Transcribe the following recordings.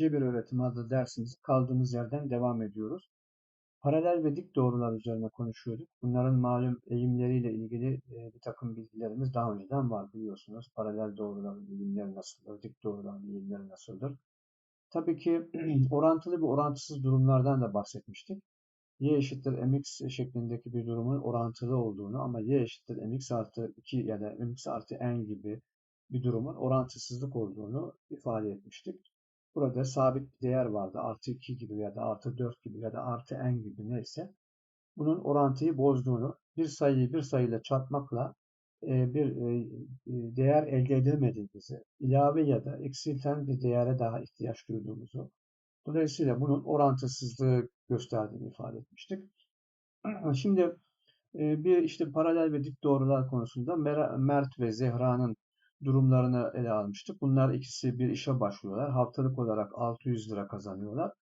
Cebir öğretimi adlı dersimiz kaldığımız yerden devam ediyoruz. Paralel ve dik doğrular üzerine konuşuyorduk. Bunların malum eğimleriyle ilgili e, bir takım bilgilerimiz daha önceden var biliyorsunuz. Paralel doğruların eğimleri nasıldır, dik doğruların eğimleri nasıldır. Tabii ki orantılı ve orantısız durumlardan da bahsetmiştik. y eşittir mx şeklindeki bir durumun orantılı olduğunu ama y eşittir mx artı 2 ya da mx artı n gibi bir durumun orantısızlık olduğunu ifade etmiştik. Burada sabit bir değer vardı. Artı 2 gibi ya da artı 4 gibi ya da artı n gibi neyse. Bunun orantıyı bozduğunu, bir sayıyı bir sayıyla çarpmakla e, bir e, e, değer elde edilmediğimizi, ilave ya da eksilten bir değere daha ihtiyaç duyduğumuzu, dolayısıyla bunun orantısızlığı gösterdiğini ifade etmiştik. Şimdi bir işte paralel ve dik doğrular konusunda Mert ve Zehra'nın durumlarını ele almıştık. Bunlar ikisi bir işe başlıyorlar. Haftalık olarak 600 lira kazanıyorlar.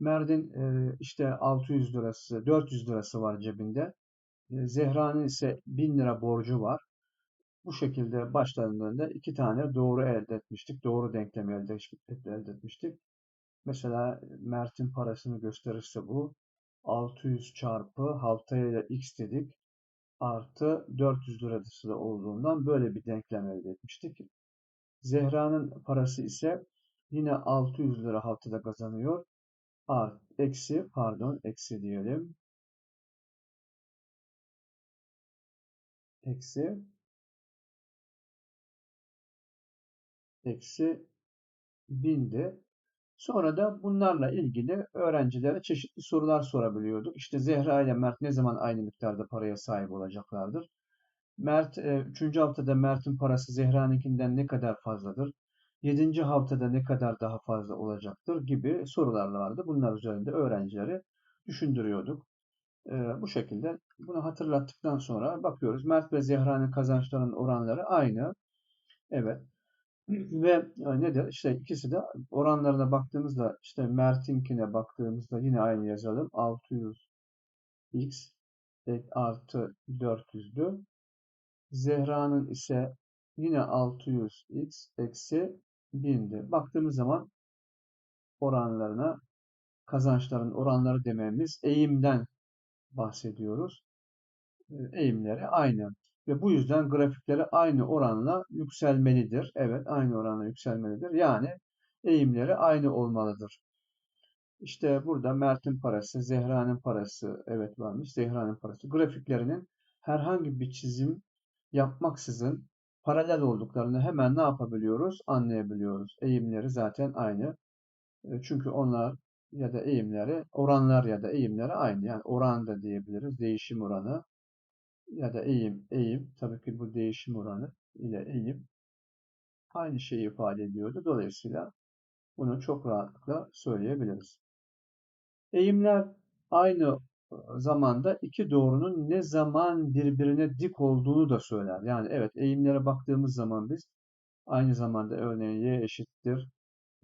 Mert'in işte 600 lirası, 400 lirası var cebinde. Zehra'nın ise 1000 lira borcu var. Bu şekilde başlandığında iki tane doğru elde etmiştik. Doğru denklemi elde, elde etmiştik. Mesela Mert'in parasını gösterirse bu 600 çarpı haftaya x dedik artı 400 lirası da olduğundan böyle bir denklem elde etmiştik. Zehra'nın parası ise yine 600 lira haftada kazanıyor. Art, eksi pardon eksi diyelim. Eksi eksi bindi. Sonra da bunlarla ilgili öğrencilere çeşitli sorular sorabiliyorduk. İşte Zehra ile Mert ne zaman aynı miktarda paraya sahip olacaklardır? Mert, 3. E, haftada Mert'in parası Zehra'nınkinden ne kadar fazladır? 7. haftada ne kadar daha fazla olacaktır gibi sorular vardı. Bunlar üzerinde öğrencileri düşündürüyorduk. E, bu şekilde bunu hatırlattıktan sonra bakıyoruz. Mert ve Zehra'nın kazançlarının oranları aynı. Evet. Ve e, nedir? İşte ikisi de oranlarına baktığımızda işte Mert'inkine baktığımızda yine aynı yazalım. 600x artı 400'dü. Zehra'nın ise yine 600x eksi 1000'di. Baktığımız zaman oranlarına kazançların oranları dememiz eğimden bahsediyoruz. E, eğimleri aynı. Ve bu yüzden grafikleri aynı oranla yükselmelidir. Evet aynı oranla yükselmelidir. Yani eğimleri aynı olmalıdır. İşte burada Mert'in parası, Zehra'nın parası evet varmış. Zehra'nın parası. Grafiklerinin herhangi bir çizim yapmaksızın paralel olduklarını hemen ne yapabiliyoruz? Anlayabiliyoruz. Eğimleri zaten aynı. E, çünkü onlar ya da eğimleri, oranlar ya da eğimleri aynı. Yani oran da diyebiliriz. Değişim oranı ya da eğim, eğim tabii ki bu değişim oranı ile eğim aynı şeyi ifade ediyordu. Dolayısıyla bunu çok rahatlıkla söyleyebiliriz. Eğimler aynı zamanda iki doğrunun ne zaman birbirine dik olduğunu da söyler. Yani evet eğimlere baktığımız zaman biz aynı zamanda örneğin y eşittir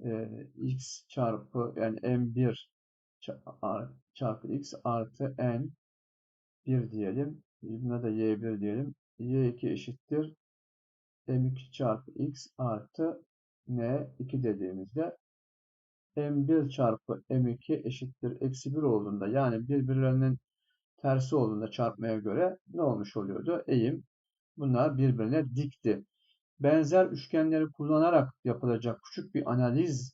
e, x çarpı yani m1 çarpı x artı n 1 diyelim. Buna da y1 diyelim. y2 eşittir m2 çarpı x artı n2 dediğimizde m1 çarpı m2 eşittir eksi 1 olduğunda yani birbirlerinin tersi olduğunda çarpmaya göre ne olmuş oluyordu? Eğim bunlar birbirine dikti. Benzer üçgenleri kullanarak yapılacak küçük bir analiz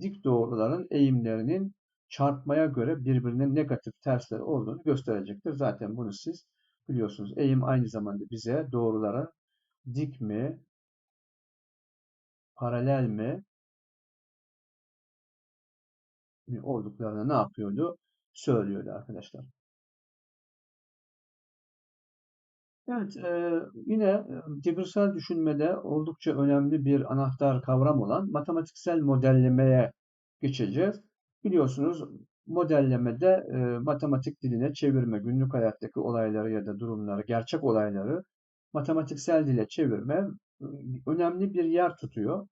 dik doğruların eğimlerinin çarpmaya göre birbirinin negatif tersleri olduğunu gösterecektir. Zaten bunu siz biliyorsunuz. Eğim aynı zamanda bize doğrulara dik mi, paralel mi, olduklarını ne yapıyordu? Söylüyordu arkadaşlar. Evet, e, yine cebirsel düşünmede oldukça önemli bir anahtar kavram olan matematiksel modellemeye geçeceğiz. Biliyorsunuz modellemede e, matematik diline çevirme, günlük hayattaki olayları ya da durumları, gerçek olayları matematiksel dile çevirme önemli bir yer tutuyor.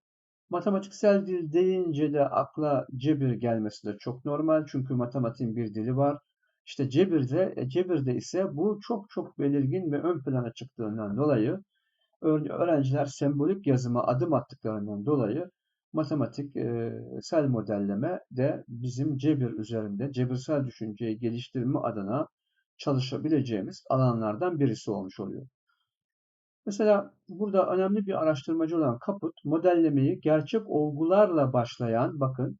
Matematiksel dil deyince de akla cebir gelmesi de çok normal. Çünkü matematiğin bir dili var. İşte cebirde, e, cebirde ise bu çok çok belirgin ve ön plana çıktığından dolayı öğrenciler sembolik yazıma adım attıklarından dolayı matematiksel modelleme de bizim cebir üzerinde cebirsel düşünceyi geliştirme adına çalışabileceğimiz alanlardan birisi olmuş oluyor. Mesela burada önemli bir araştırmacı olan Kaput modellemeyi gerçek olgularla başlayan bakın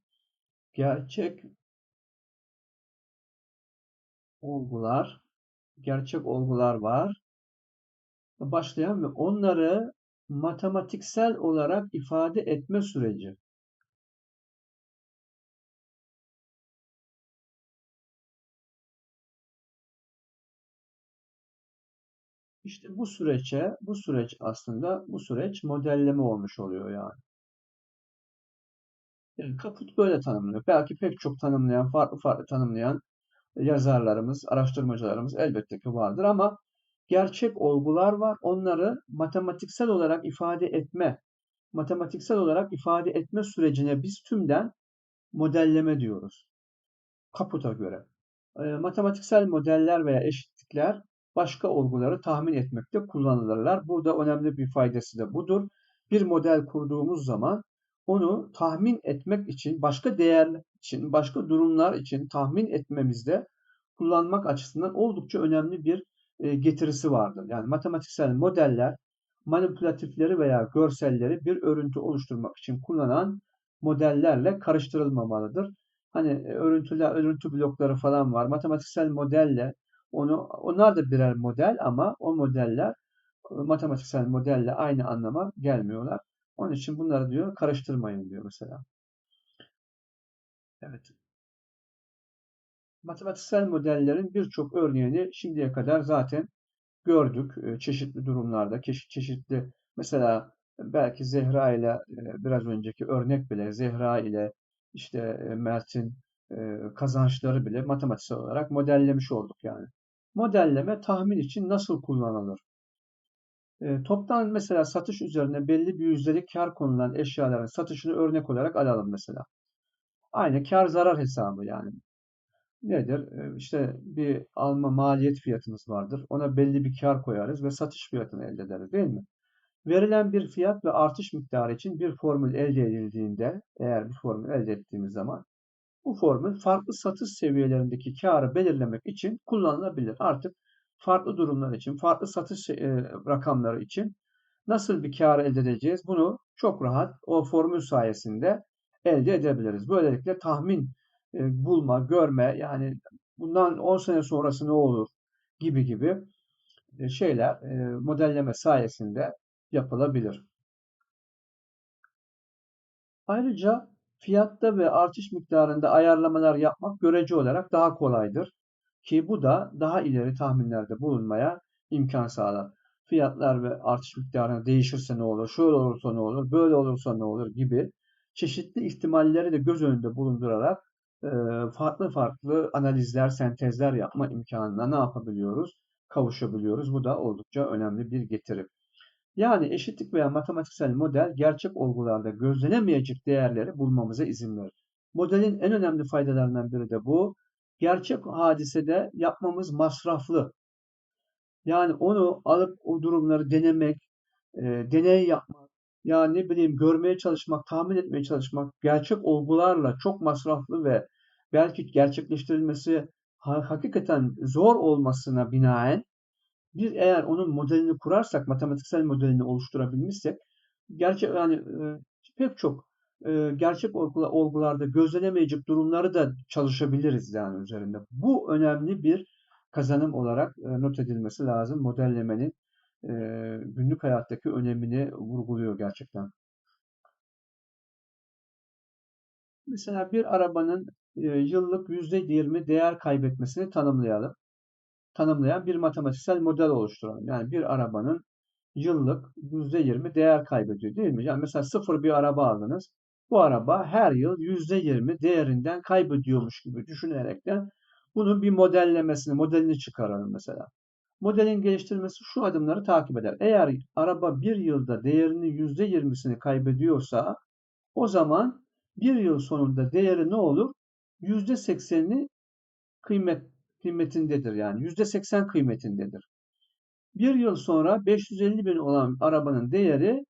gerçek olgular gerçek olgular var başlayan ve onları matematiksel olarak ifade etme süreci. İşte bu süreçe, bu süreç aslında bu süreç modelleme olmuş oluyor yani. Yani kaput böyle tanımlıyor. Belki pek çok tanımlayan, farklı farklı tanımlayan yazarlarımız, araştırmacılarımız elbette ki vardır ama gerçek olgular var. Onları matematiksel olarak ifade etme, matematiksel olarak ifade etme sürecine biz tümden modelleme diyoruz. Kaput'a göre. E, matematiksel modeller veya eşitlikler başka olguları tahmin etmekte kullanılırlar. Burada önemli bir faydası da budur. Bir model kurduğumuz zaman onu tahmin etmek için, başka değerler için, başka durumlar için tahmin etmemizde kullanmak açısından oldukça önemli bir getirisi vardır. Yani matematiksel modeller manipülatifleri veya görselleri bir örüntü oluşturmak için kullanan modellerle karıştırılmamalıdır. Hani e, örüntüler, örüntü blokları falan var. Matematiksel modelle onu onlar da birer model ama o modeller e, matematiksel modelle aynı anlama gelmiyorlar. Onun için bunları diyor karıştırmayın diyor mesela. Evet. Matematiksel modellerin birçok örneğini şimdiye kadar zaten gördük. E, çeşitli durumlarda, çeşitli mesela belki Zehra ile biraz önceki örnek bile Zehra ile işte e, Mert'in e, kazançları bile matematiksel olarak modellemiş olduk yani. Modelleme tahmin için nasıl kullanılır? Toptan mesela satış üzerine belli bir yüzdelik kar konulan eşyaların satışını örnek olarak alalım mesela. Aynı kar zarar hesabı yani nedir? İşte bir alma maliyet fiyatımız vardır. Ona belli bir kar koyarız ve satış fiyatını elde ederiz değil mi? Verilen bir fiyat ve artış miktarı için bir formül elde edildiğinde, eğer bir formül elde ettiğimiz zaman bu formül farklı satış seviyelerindeki karı belirlemek için kullanılabilir. Artık farklı durumlar için, farklı satış rakamları için nasıl bir kar elde edeceğiz? Bunu çok rahat o formül sayesinde elde edebiliriz. Böylelikle tahmin e, bulma, görme yani bundan 10 sene sonrası ne olur gibi gibi e, şeyler e, modelleme sayesinde yapılabilir. Ayrıca fiyatta ve artış miktarında ayarlamalar yapmak görece olarak daha kolaydır. Ki bu da daha ileri tahminlerde bulunmaya imkan sağlar. Fiyatlar ve artış miktarına değişirse ne olur, şöyle olursa ne olur, böyle olursa ne olur gibi çeşitli ihtimalleri de göz önünde bulundurarak farklı farklı analizler, sentezler yapma imkanına ne yapabiliyoruz? Kavuşabiliyoruz. Bu da oldukça önemli bir getiri. Yani eşitlik veya matematiksel model gerçek olgularda gözlenemeyecek değerleri bulmamıza izin verir. Modelin en önemli faydalarından biri de bu. Gerçek hadisede yapmamız masraflı. Yani onu alıp o durumları denemek, e, deney yapmak, ya ne bileyim görmeye çalışmak, tahmin etmeye çalışmak gerçek olgularla çok masraflı ve belki gerçekleştirilmesi hakikaten zor olmasına binaen biz eğer onun modelini kurarsak, matematiksel modelini oluşturabilmişsek gerçek yani e, pek çok e, gerçek olgularda gözlenemeyecek durumları da çalışabiliriz yani üzerinde. Bu önemli bir kazanım olarak e, not edilmesi lazım modellemenin e, günlük hayattaki önemini vurguluyor gerçekten. Mesela bir arabanın e, yıllık %20 değer kaybetmesini tanımlayalım. Tanımlayan bir matematiksel model oluşturalım. Yani bir arabanın yıllık %20 değer kaybediyor değil mi? Yani mesela sıfır bir araba aldınız. Bu araba her yıl %20 değerinden kaybediyormuş gibi düşünerekten bunun bir modellemesini, modelini çıkaralım mesela. Modelin geliştirilmesi şu adımları takip eder. Eğer araba bir yılda değerinin %20'sini kaybediyorsa o zaman bir yıl sonunda değeri ne olur? %80'ini kıymet, kıymetindedir yani. %80 kıymetindedir. Bir yıl sonra 550 bin olan arabanın değeri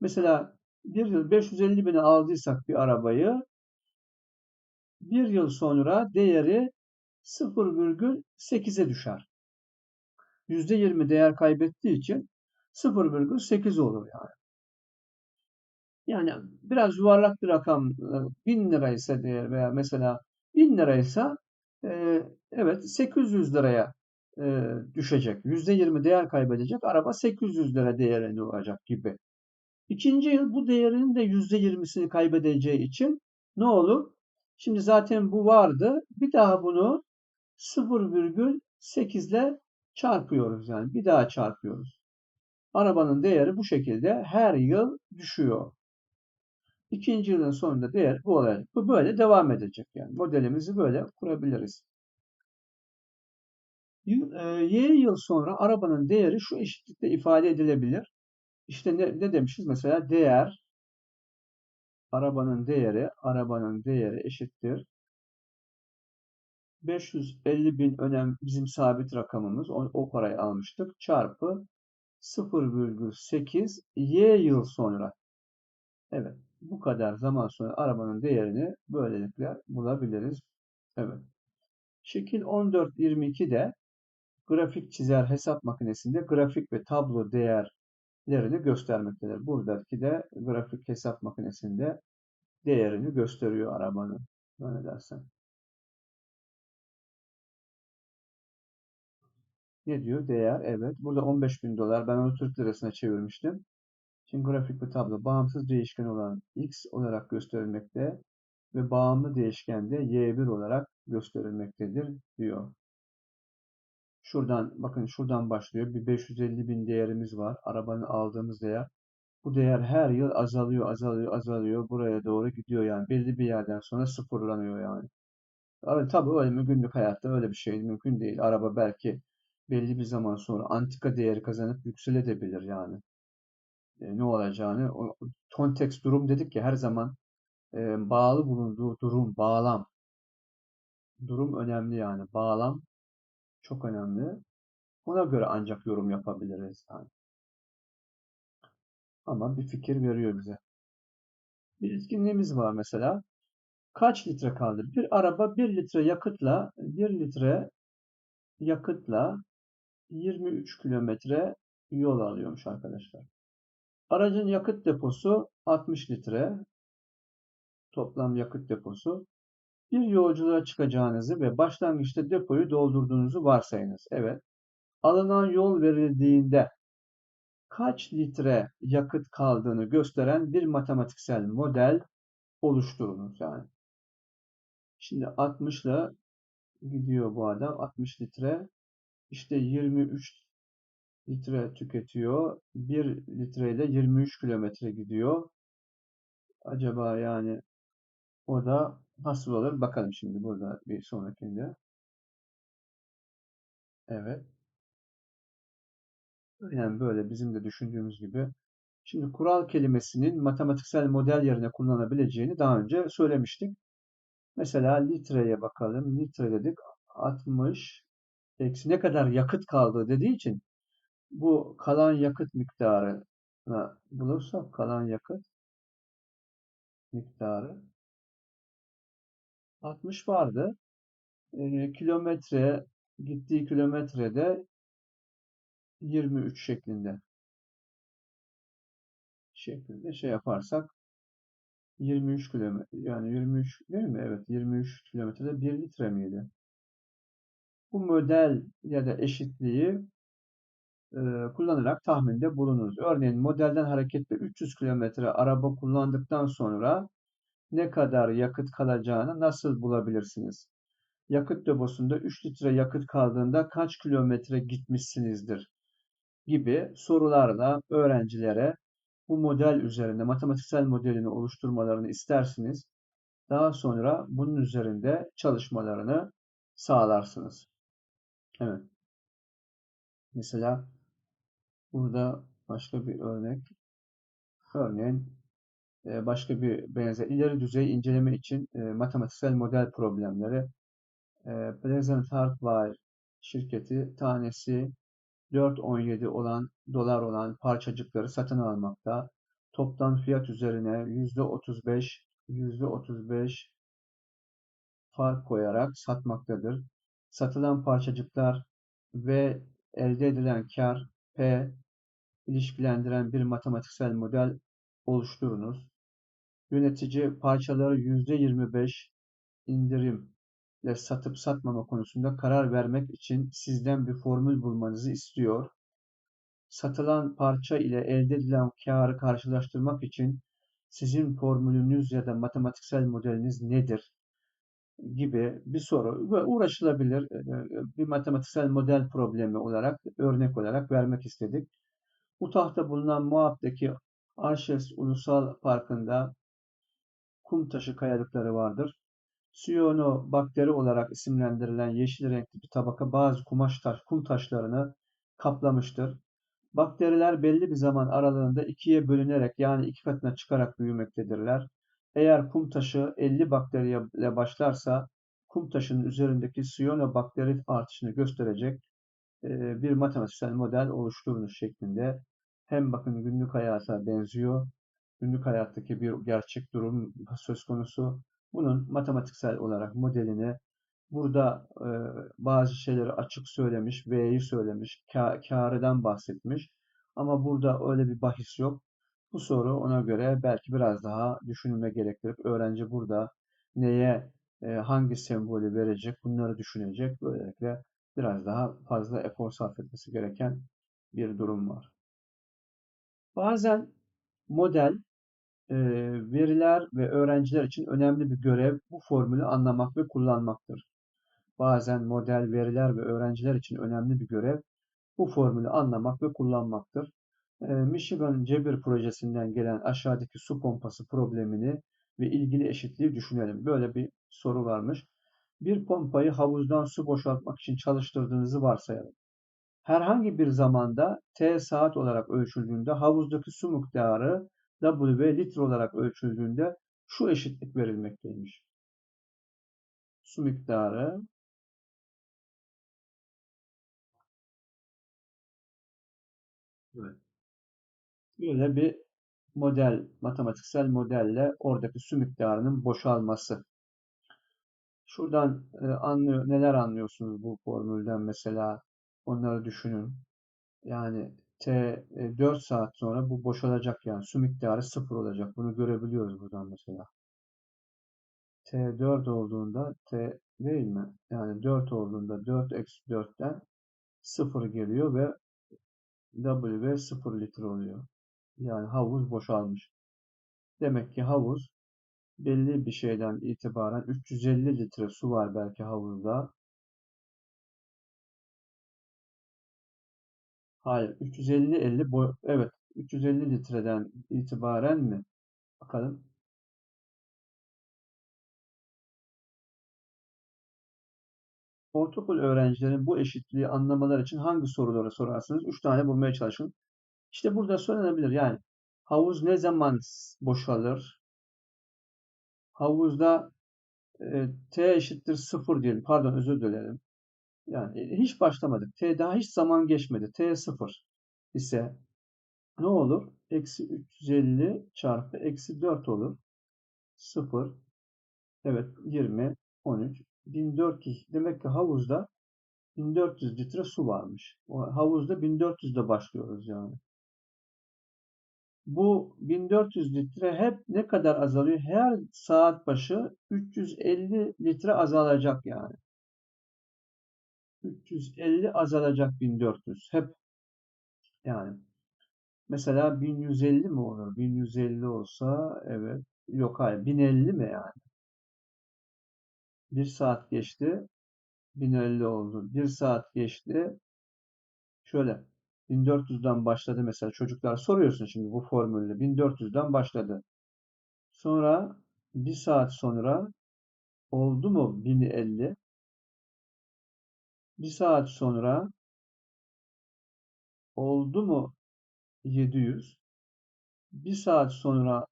mesela bir yıl 550 bine aldıysak bir arabayı bir yıl sonra değeri 0,8'e düşer. %20 değer kaybettiği için 0,8 olur yani. Yani biraz yuvarlak bir rakam 1000 lira ise değer veya mesela 1000 lira ise evet 800 liraya e, düşecek. %20 değer kaybedecek. Araba 800 lira değerinde olacak gibi. İkinci yıl bu değerinin de %20'sini kaybedeceği için ne olur? Şimdi zaten bu vardı. Bir daha bunu 0,8 ile çarpıyoruz yani. Bir daha çarpıyoruz. Arabanın değeri bu şekilde her yıl düşüyor. İkinci yılın sonunda değer bu olacak. Bu böyle devam edecek yani. Modelimizi böyle kurabiliriz. Y yıl sonra arabanın değeri şu eşitlikte ifade edilebilir. İşte ne, ne demişiz? Mesela değer arabanın değeri arabanın değeri eşittir 550 bin önem bizim sabit rakamımız. O, o parayı almıştık. Çarpı 0,8 y yıl sonra. Evet. Bu kadar zaman sonra arabanın değerini böylelikle bulabiliriz. Evet. Şekil 14.22'de grafik çizer hesap makinesinde grafik ve tablo değerlerini göstermektedir. Buradaki de grafik hesap makinesinde değerini gösteriyor arabanın. Ne dersen. Ne diyor? Değer. Evet. Burada 15 bin dolar. Ben onu Türk lirasına çevirmiştim. Şimdi grafik ve tablo bağımsız değişken olan x olarak gösterilmekte ve bağımlı değişken de y1 olarak gösterilmektedir diyor. Şuradan bakın şuradan başlıyor. Bir 550 bin değerimiz var. Arabanın aldığımız değer. Bu değer her yıl azalıyor, azalıyor, azalıyor. Buraya doğru gidiyor yani. Belli bir yerden sonra sıfırlanıyor yani. Evet, tabii öyle mi günlük hayatta öyle bir şey mümkün değil. Araba belki belli bir zaman sonra antika değeri kazanıp yükselebilir yani. E, ne olacağını o, kontekst durum dedik ya her zaman e, bağlı bulunduğu durum, bağlam. Durum önemli yani. Bağlam çok önemli. Ona göre ancak yorum yapabiliriz yani. Ama bir fikir veriyor bize. Bir etkinliğimiz var mesela. Kaç litre kaldı? Bir araba 1 litre yakıtla 1 litre yakıtla 23 kilometre yol alıyormuş arkadaşlar. Aracın yakıt deposu 60 litre. Toplam yakıt deposu. Bir yolculuğa çıkacağınızı ve başlangıçta depoyu doldurduğunuzu varsayınız. Evet. Alınan yol verildiğinde kaç litre yakıt kaldığını gösteren bir matematiksel model oluşturunuz yani. Şimdi 60 ile gidiyor bu adam. 60 litre. İşte 23 litre tüketiyor. 1 litreyle 23 kilometre gidiyor. Acaba yani o da nasıl olur? Bakalım şimdi burada bir sonrakinde. Evet. Yani böyle bizim de düşündüğümüz gibi. Şimdi kural kelimesinin matematiksel model yerine kullanabileceğini daha önce söylemiştik. Mesela litreye bakalım. Litre dedik. 60 eksi ne kadar yakıt kaldı dediği için bu kalan yakıt miktarını bulursak kalan yakıt miktarı 60 vardı. E, kilometre gittiği kilometrede 23 şeklinde şeklinde şey yaparsak 23 kilometre yani 23 değil mi? Evet 23 kilometrede 1 litre miydi? Bu model ya da eşitliği e, kullanarak tahminde bulunuruz. Örneğin modelden hareketle 300 kilometre araba kullandıktan sonra ne kadar yakıt kalacağını nasıl bulabilirsiniz? Yakıt deposunda 3 litre yakıt kaldığında kaç kilometre gitmişsinizdir? gibi sorularla öğrencilere bu model üzerinde matematiksel modelini oluşturmalarını istersiniz. Daha sonra bunun üzerinde çalışmalarını sağlarsınız. Evet. Mesela burada başka bir örnek. Örneğin e, başka bir benzer ileri düzey inceleme için e, matematiksel model problemleri e, Pleasant Hardware şirketi tanesi 4.17 olan dolar olan parçacıkları satın almakta. toptan fiyat üzerine %35 %35 fark koyarak satmaktadır. Satılan parçacıklar ve elde edilen kar P ilişkilendiren bir matematiksel model oluşturunuz. Yönetici parçaları %25 indirimle satıp satmama konusunda karar vermek için sizden bir formül bulmanızı istiyor. Satılan parça ile elde edilen karı karşılaştırmak için sizin formülünüz ya da matematiksel modeliniz nedir? Gibi bir soru ve uğraşılabilir bir matematiksel model problemi olarak örnek olarak vermek istedik. Utah'ta bulunan Moab'daki Arches Ulusal Parkı'nda kum taşı kayalıkları vardır. Siyonobakteri olarak isimlendirilen yeşil renkli bir tabaka bazı kumaş taş, kum taşlarını kaplamıştır. Bakteriler belli bir zaman aralığında ikiye bölünerek yani iki katına çıkarak büyümektedirler. Eğer kum taşı 50 bakteriyle başlarsa kum taşının üzerindeki siyonobakteri artışını gösterecek bir matematiksel model oluşturunuz şeklinde. Hem bakın günlük hayata benziyor. Günlük hayattaki bir gerçek durum söz konusu. Bunun matematiksel olarak modelini burada e, bazı şeyleri açık söylemiş, V'yi söylemiş, kârıdan bahsetmiş. Ama burada öyle bir bahis yok. Bu soru ona göre belki biraz daha düşünülme gerektirip öğrenci burada neye e, hangi sembolü verecek bunları düşünecek. Böylelikle biraz daha fazla efor sarf etmesi gereken bir durum var. Bazen model e, veriler ve öğrenciler için önemli bir görev bu formülü anlamak ve kullanmaktır. Bazen model, veriler ve öğrenciler için önemli bir görev bu formülü anlamak ve kullanmaktır. Michigan Cebir projesinden gelen aşağıdaki su pompası problemini ve ilgili eşitliği düşünelim. Böyle bir soru varmış. Bir pompayı havuzdan su boşaltmak için çalıştırdığınızı varsayalım. Herhangi bir zamanda T saat olarak ölçüldüğünde havuzdaki su miktarı W litre olarak ölçüldüğünde şu eşitlik verilmekteymiş. Su miktarı Evet. Böyle bir model, matematiksel modelle oradaki su miktarının boşalması. Şuradan e, anlıyor, neler anlıyorsunuz bu formülden mesela onları düşünün. Yani T e, 4 saat sonra bu boşalacak yani su miktarı sıfır olacak. Bunu görebiliyoruz buradan mesela. T 4 olduğunda T değil mi? Yani 4 olduğunda 4 eksi 4'ten 0 geliyor ve W 0 litre oluyor. Yani havuz boşalmış. Demek ki havuz belli bir şeyden itibaren 350 litre su var belki havuzda. Hayır, 350 50 boy evet 350 litreden itibaren mi? Bakalım. Ortaokul öğrencilerin bu eşitliği anlamaları için hangi soruları sorarsınız? 3 tane bulmaya çalışın. İşte burada söylenebilir. Yani havuz ne zaman boşalır? Havuzda e, t eşittir 0 diyelim. Pardon özür dilerim. Yani hiç başlamadık. T daha hiç zaman geçmedi. T 0 ise ne olur? Eksi 350 çarpı eksi 4 olur. 0 evet 20 13 1400 demek ki havuzda 1400 litre su varmış. O havuzda 1400'de başlıyoruz yani. Bu 1400 litre hep ne kadar azalıyor? Her saat başı 350 litre azalacak yani. 350 azalacak 1400. Hep yani. Mesela 1150 mi olur? 1150 olsa evet. Yok hayır. 1050 mi yani? Bir saat geçti. 1050 oldu. Bir saat geçti. Şöyle 1400'den başladı mesela çocuklar soruyorsun şimdi bu formülle 1400'den başladı. Sonra bir saat sonra oldu mu 1050? Bir saat sonra oldu mu 700? Bir saat sonra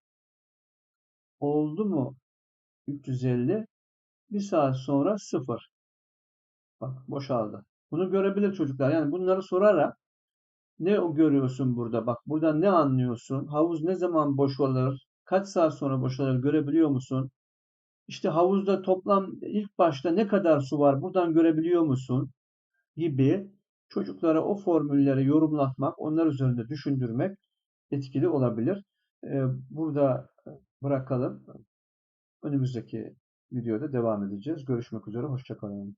oldu mu 350? Bir saat sonra 0. Bak boşaldı. Bunu görebilir çocuklar. Yani bunları sorarak Ne görüyorsun burada? Bak burada ne anlıyorsun? Havuz ne zaman boşalır? Kaç saat sonra boşalır? Görebiliyor musun? İşte havuzda toplam ilk başta ne kadar su var? Buradan görebiliyor musun? Gibi çocuklara o formülleri yorumlatmak, onlar üzerinde düşündürmek etkili olabilir. Ee, Burada bırakalım. Önümüzdeki videoda devam edeceğiz. Görüşmek üzere. Hoşça kalın.